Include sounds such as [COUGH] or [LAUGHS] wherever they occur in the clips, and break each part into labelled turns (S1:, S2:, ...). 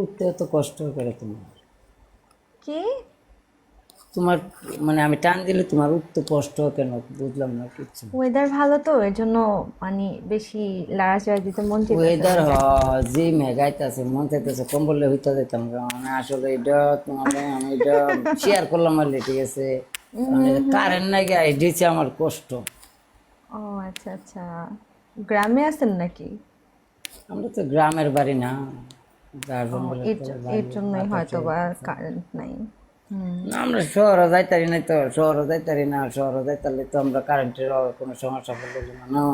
S1: উঠতে এত কষ্ট করে তোমার।
S2: কি?
S1: তোমার মানে আমি টান দিলে তোমার উঠতে কষ্ট কেন? বুঝলাম না কিছু
S2: ওয়েদার ভালো তো এর জন্য মানে বেশি লাড়াচাড়া দিতে মন চাইতেছে
S1: ওয়েদার যে মেঘাইতেছে মন চাইতেছে কম্বলে হইতে যেতাম মানে আসলে এটা তোমার আমি এটা শেয়ার করলাম আর ঠিক আছে? কারেন্ট নাই গাই দিচ্ছে আমার কষ্ট।
S2: ও আচ্ছা আচ্ছা। গ্রামে আছেন নাকি?
S1: আমরা তো গ্রামের বাড়ি না।
S2: এর জন্যই হয়তো বা কারেন্ট নাই।
S1: আমরা শহরও যাইতারি নাই তো শহরও যাইতারি না শহরও যাইতারলে তো আমরা কারেন্টের কোনো সমস্যা পড়ল না না।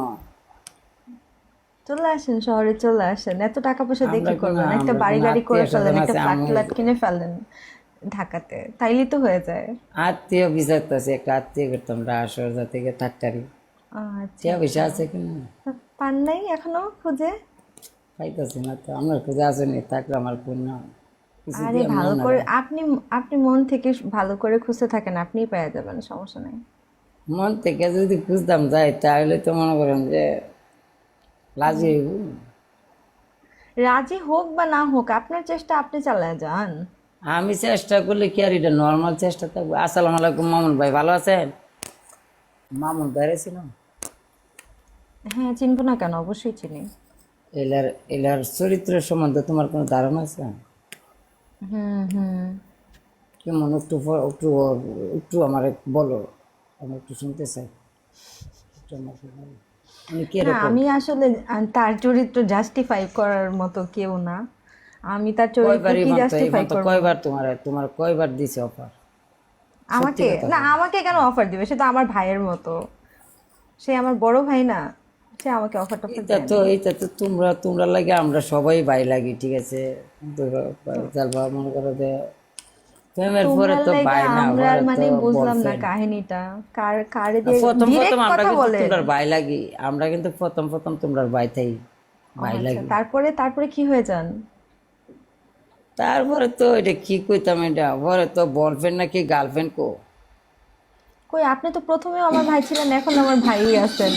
S2: চলে আসেন শহরে চলে আসেন। এত টাকা পয়সা দিয়ে কি করবেন? একটা বাড়ি গাড়ি করে
S1: আত্মীয়
S2: ফেলেন একটা ফ্ল্যাট ফ্ল্যাট কিনে ফেলেন ঢাকাতে তাইলে তো হয়ে যায়।
S1: আত্মীয় বিচারতেছে একটা আত্মীয় করতাম রাসর থাকতারি।
S2: আচ্ছা।
S1: আছে কিনা?
S2: পান নাই এখনও খুঁজে?
S1: পাইতেছি না তো আমার খুঁজে আসেনি থাকলে আমার
S2: আরে ভালো করে আপনি আপনি মন থেকে ভালো করে খুঁজতে থাকেন আপনিই পেয়ে যাবেন সমস্যা নাই।
S1: মন থেকে যদি খুঁজতাম যাই তাহলে তো মনে করেন যে লাজি হইব।
S2: রাজি হোক বা না হোক আপনার চেষ্টা আপনি চালায় যান।
S1: আমি চেষ্টা করলে কি আর এটা নর্মাল চেষ্টা থাকব? আসসালামু আলাইকুম মামুন ভাই ভালো আছেন? মামুন বাইরে ছিলাম।
S2: হ্যাঁ চিনবো না কেন অবশ্যই চিনি।
S1: এলার এলার চরিত্রের সম্বন্ধে তোমার কোনো ধারণা আছে?
S2: হুম হুম।
S1: কেমন একটু একটু একটু আমার বলো আমি একটু শুনতে চাই।
S2: আমি আসলে তার চরিত্র জাস্টিফাই করার মতো কেউ না। আমি তার চরিত্র কি জাস্টিফাই করব?
S1: কয়বার তোমার তোমার কয়বার দিছে অফার
S2: আমাকে না আমাকে কেন অফার দিবে? সে তো আমার ভাইয়ের মতো। সে আমার বড় ভাই না। আমাকে অফার
S1: এটা তো এটা তো তোমরা তোমরা লাগে আমরা সবাই ভাই লাগি ঠিক আছে? তারপর মনে করো যে প্রেমের পরে তো ভাই না
S2: আমরা মানে বুঝলাম না কাহিনীটা। কার কারে দিয়ে
S1: প্রথম প্রথম আমরা কিন্তু তোমরা ভাই লাগি আমরা কিন্তু প্রথম প্রথম তোমরা ভাই থাই ভাই
S2: আচ্ছা,
S1: লাগি।
S2: তারপরে তারপরে কি হয়ে যান?
S1: তারপরে তো এটা কি কইতাম এটা? পরে তো বয়ফ্রেন্ড নাকি গার্লফ্রেন্ড কো?
S2: কই আপনি তো প্রথমেও আমার ভাই ছিলেন এখন আমার ভাইই আছেন।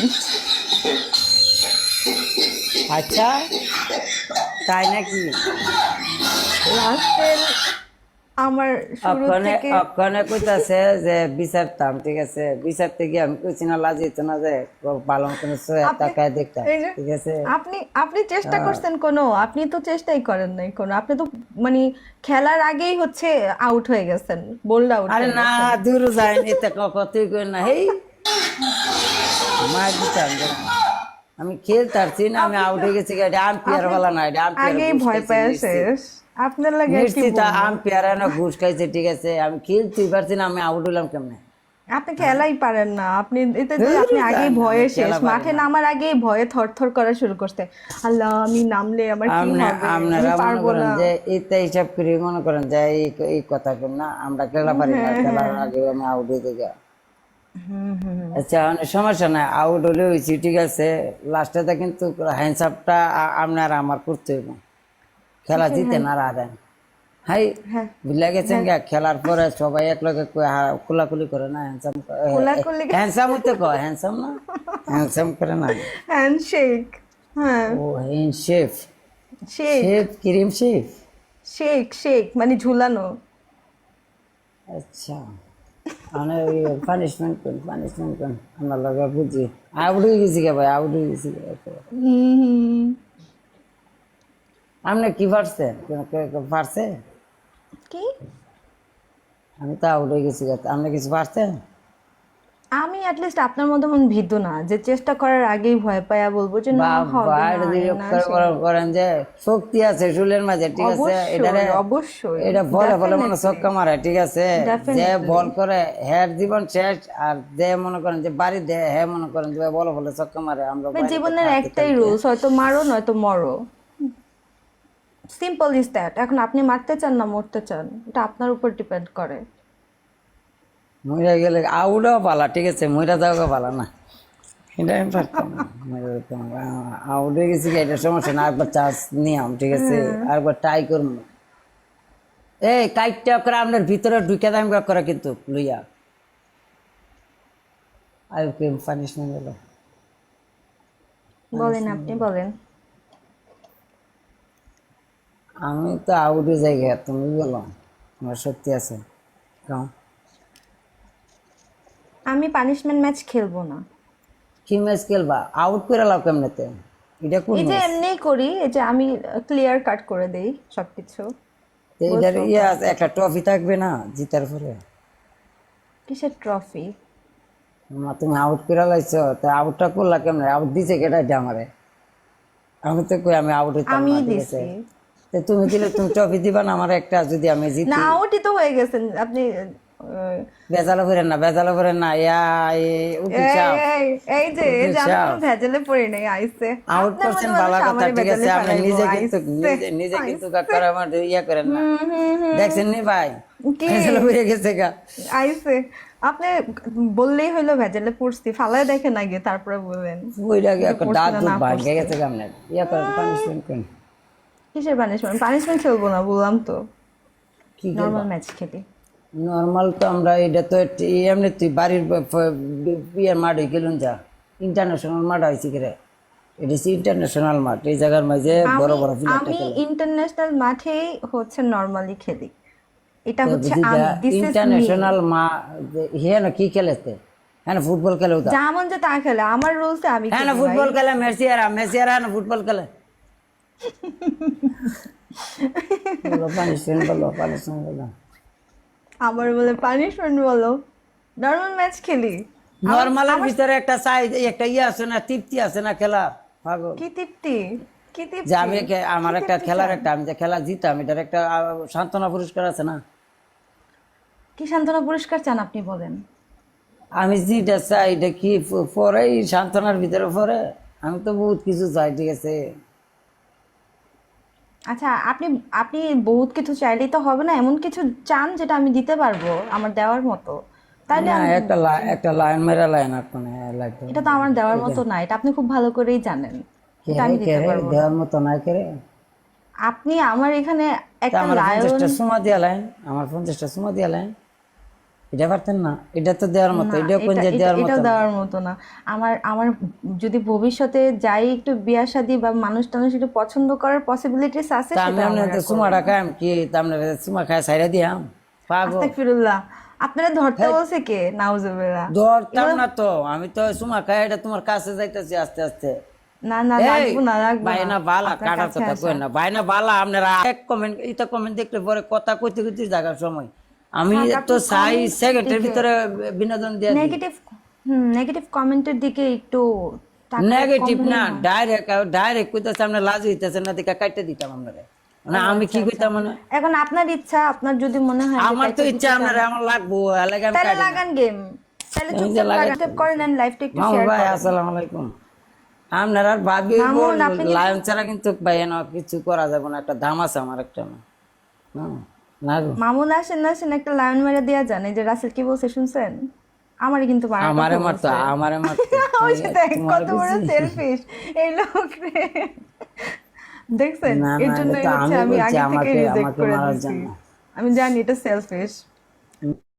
S1: আচ্ছা তাই নাকি?
S2: লাস্টের আমার
S1: কইতাছে যে বিচারতাম ঠিক আছে? বিচার থেকে আমি কইছি না লাজিত না যে তাকায় দেখতাম
S2: এই
S1: ঠিক আছে?
S2: আপনি আপনি চেষ্টা করছেন কোনো আপনি তো চেষ্টাই করেন নাই কোনো। আপনি তো মানে খেলার আগেই হচ্ছে আউট হয়ে গেছেন বোল্ড আউট
S1: আরে না দূর যায়নি কতই কই না হেই। মার দিতাম আমি খেলতারছি না আমি আউট হয়ে গেছি আম্পিয়ার বলা না আম্পিয়ার
S2: আগেই ভয় পেয়ে শেষ। আপনার লাগে কি
S1: মিষ্টি তা আম্পিয়ার না ঘুষ খাইছে ঠিক আছে। আমি খেলতেই পারছি না আমি আউট হইলাম কেমনে?
S2: আপনি খেলাই পারেন না? আপনি এতে আপনি আগেই ভয়ে শেষ। মাঠে নামার আগেই ভয়ে থরথর করা শুরু করতে আল্লাহ আমি নামলে আমার কি হবে? আমি
S1: আপনারা মনে করেন যে এইটা হিসাব করে মনে করেন যে এই এই কথা কেন না আমরা খেলা পারি না খেলার আগে আমি আউট হয়ে
S2: হুম
S1: আচ্ছা অনেক সমস্যা নাই আউট হলে হয়েছি ঠিক আছে। লাস্টে কিন্তু হ্যান্ডসাপটা আপনার আমার করতে হবে খেলা জিতে না হারেন হাই
S2: হ্যাঁ।
S1: বুঝলে গেছেন গা খেলার পরে সবাই এক লগে খোলাখুলি করে না হ্যান্ডসাম হ্যান্ডসাম হতে কয় হ্যান্ডসাম না? [LAUGHS] হ্যান্ডসাম করে না?
S2: হ্যান্ডশেক হ্যাঁ।
S1: ও hand chef
S2: shake
S1: chef cream chef
S2: shake shake মানে ঝুলানো।
S1: আচ্ছা। মানে পানিশমেন্ট কোন পানিশমেন্ট কোন আমরা লগে বুঝি। আউট হয়ে গেছি কে ভাই? আউট হয়ে গেছি
S2: হুম।
S1: আপনি কি পারছেন পারছে
S2: কি
S1: আমি তো আউট হয়ে গেছি। আপনি কিছু পারছেন
S2: আমি অ্যাটলিস্ট আপনার মতো মন ভীত না যে চেষ্টা করার আগেই ভয় পায়া বলব যে না হবে না,
S1: করেন যে শক্তি আছে চুলের মাঝে ঠিক আছে এটারে
S2: অবশ্যই অবশ্যই
S1: এটা বলে বলে মনে ছক্কা মারে ঠিক আছে? যে বল করে হ্যার জীবন শেষ আর যে মনে করেন যে বাড়ি দে হ্যাঁ মনে করেন যে বলে বলে ছক্কা মারে আমরা
S2: জীবনের একটাই রুলস হয়তো মারো নয়তো মরো। সিম্পল ইজ দ্যাট এখন আপনি মারতে চান না মরতে চান এটা আপনার উপর ডিপেন্ড করে।
S1: মইরা গেলে আউটাও পালা ঠিক আছে মইরা যাওয়া পালা না। এটা আমি পারতাম আউট গেছি এটা সমস্যা না একবার চান্স নিয়াম ঠিক আছে আরেকবার ট্রাই করব এই কাইটটা করে আপনার ভিতরে ঢুকে দাম করে কিন্তু লইয়া। আই কেম পানিশমেন্ট
S2: বলেন আপনি বলেন।
S1: আমি তো আউটে জায়গা তুমি বলো তোমার সত্যি আছে। কাও
S2: আমি পানিশমেন্ট ম্যাচ খেলব না।
S1: কি ম্যাচ খেলবা? আউট করে লাও কেমনেতে এটা কোন
S2: এই যে এমনি করি এই যে আমি ক্লিয়ার কাট করে দেই সবকিছু।
S1: এটার ইয়ে একটা ট্রফি থাকবে না জিতার পরে?
S2: কিসের ট্রফি
S1: মা তুমি আউট করে লাইছো তা আউটটা করলা কেমনে? আউট দিছে কেটা এটা আমারে? আমি তো কই আমি আউট হইতাম না
S2: দিছি।
S1: তুমি দিলে তুমি ট্রফি দিবা না আমার একটা যদি আমি জিতি।
S2: না আউটই তো হয়ে গেছেন আপনি
S1: বেজালো করে না বেজালো করে না। ইয়া এই
S2: যে। কোনো ভেজালে পড়ি নাই আইসে।
S1: আউট করছেন ভালো কথা ঠিক আছে আপনি নিজে কিন্তু নিজে কিন্তু করে আমার ইয়া করেন না। দেখছেন নি ভাই?
S2: কি?
S1: বেজালো হয়ে গেছে গা।
S2: আইসে। আপনি বললেই হইল ভেজালে পড়ছি ফালায় দেখেন আগে তারপরে বলবেন
S1: ওইটা একটা
S2: পড়ছে
S1: দাঁত দুধ ভাঙে গেছে গা ইয়া করেন পানিশমেন্ট করেন।
S2: কিসের পানিশমেন্ট পানিশমেন্ট খেলব না বললাম তো।
S1: কি
S2: নর্মাল ম্যাচ খেলি।
S1: নর্মাল তো আমরা এটা তো এমনি তুই বাড়ির বিয়ের মাঠ হয়ে গেলুন যা। ইন্টারন্যাশনাল মাঠ হয়েছে কিরে। এটা হচ্ছে ইন্টারন্যাশনাল মাঠ। এই জায়গার মাঝে বড় বড়
S2: আমি ইন্টারন্যাশনাল মাঠেই হচ্ছে নর্মালি খেলি। এটা হচ্ছে
S1: ইন্টারন্যাশনাল মা হ্যাঁ না কি খেলেছে হ্যাঁ ফুটবল খেলে
S2: যা মন যে তা খেলে। আমার রুলসে আমি
S1: হ্যাঁ। ফুটবল খেলে মেসি আর মেসি আর ফুটবল খেলে। বলো পানিশমেন্ট বলো পানিশমেন্ট বলো।
S2: আমার বলে পানিশমেন্ট বলো। নর্মাল ম্যাচ খেলি।
S1: নর্মালের ভিতরে একটা সাইজ একটা ইয়ে আছে না তৃপ্তি আছে না খেলা পাগল।
S2: কি তৃপ্তি? কি তৃপ্তি?
S1: যে আমি আমার একটা খেলার একটা আমি যে খেলা জিতাম এটার একটা সান্ত্বনা পুরস্কার আছে না?
S2: কি সান্ত্বনা পুরস্কার চান আপনি বলেন?
S1: আমি যেটা চাই এটা কি পরে সান্ত্বনার ভিতরে পরে আমি তো বহুত কিছু চাই ঠিক আছে।
S2: আচ্ছা আপনি আপনি বহুত কিছু চাইলেই তো হবে না এমন কিছু চান যেটা আমি দিতে পারব আমার দেওয়ার মতো? তাহলে
S1: না, একটা একটা লাইন মেরা লাইন আপনি
S2: এটা তো আমার দেওয়ার মতো না এটা আপনি খুব ভালো করেই জানেন এটা আমি দিতে পারব
S1: দেওয়ার মতো না করে
S2: আপনি আমার এখানে একটা লাইন
S1: আমার
S2: লায়ন
S1: পঞ্চাশটা সুমা দিয়া লাইন আমার পঞ্চাশটা সুমা দিয়া লাইন। এটা পারতেন না? এটা তো দেওয়ার মতো এটা কোন যে দেওয়ার মতো।
S2: দেওয়ার মতো না। আমার আমার যদি ভবিষ্যতে যাই একটু বিয়া শাদী বা মানুষ টানুষ একটু পছন্দ করার পসিবিলিটিস আছে
S1: তা আমি এমনি তো সুমাটা খাইম কি তা আমরা সুমা খাই সাইরা দিয়াম পাগল।
S2: আস্তাগফিরুল্লাহ। আপনারা ধরতে বলছে কে নাউজুবিল্লাহ?
S1: ধরতাম না তো আমি তো সুমা খাই এটা তোমার কাছে যাইতেছি আস্তে আস্তে।
S2: না না রাখব রাখব
S1: বালা কাটার কথা। কই না। বালা আপনারা এক কমেন্ট এটা কমেন্ট দেখলে পরে কথা কইতে কইতে জায়গার সময়। আমি তো চাই ভিতরে বিনোদন দিয়ে
S2: নেগেটিভ নেগেটিভ কমেন্টের দিকে একটু
S1: নেগেটিভ না ডাইরেক্ট ডাইরেক্ট কইতেছে আমরা লাজ হইতেছে না দেখে কাটতে দিতাম আপনারা। মানে আমি কি কইতাম মানে
S2: এখন আপনার ইচ্ছা আপনার যদি মনে হয়
S1: আমার তো ইচ্ছা আপনারা আমার লাগবো আমি
S2: তাহলে লাগান গেম তাহলে চুপচাপ লাগান করেন এন্ড লাইভটা একটু শেয়ার
S1: ভাই আসসালামু আলাইকুম। আপনারা আর ভাবি লায়ন ছাড়া কিন্তু ভাই না কিছু করা যাবে না একটা দাম আছে আমার একটা না। না, না
S2: মামুন আসেন না আসেন একটা লায়ন মেরে যান। এই যে রাসেল কি বলছে শুনছেন? কিন্তু মারার
S1: আমারে
S2: কথা
S1: মারতো
S2: বলছে।
S1: আমারে মারতো। [LAUGHS]
S2: ওই যে দেখ কত বড় সেলফিশ এই লোক রে দেখছেন এর হচ্ছে
S1: আমি
S2: আগে থেকে রিজেক্ট করে আমি জানি এটা selfish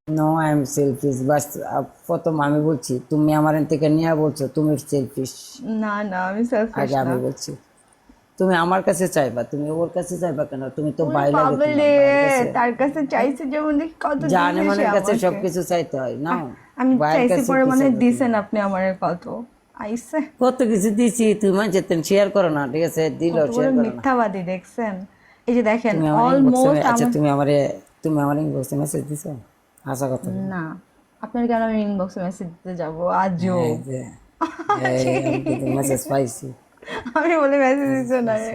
S1: no I am selfish বাস প্রথম আমি বলছি তুমি আমার থেকে নিয়ে বলছো তুমি সেলফিশ
S2: না না আমি সেলফিশ
S1: আগে আমি বলছি। তুমি আমার কাছে চাইবা তুমি ওর কাছে চাইবা কেন? তুমি তো বাইরে
S2: তার কাছে চাইছে যেমন দেখি কত
S1: জানে
S2: সে
S1: কাছে
S2: আমাকে।
S1: সবকিছু চাইতে হয় না
S2: আমি চাইছি পরে মানে দিছেন আপনি আমার কত? আইসে।
S1: কত কিছু দিছি তুমি মানুষের শেয়ার করো না ঠিক আছে? দিল শেয়ার করো
S2: মিথ্যাবাদী দেখছেন? এই যে দেখেন অলমোস্ট
S1: আচ্ছা তুমি আমারে তুমি আমার ইনবক্সে মেসেজ দিছো? আশা কথা
S2: না। আপনার কেন আমি ইনবক্সে মেসেজ দিতে যাব? আজও।
S1: এই যে এই, মেসেজ পাইছি।
S2: আমি বলে মেসেজ দিচ্ছ না রে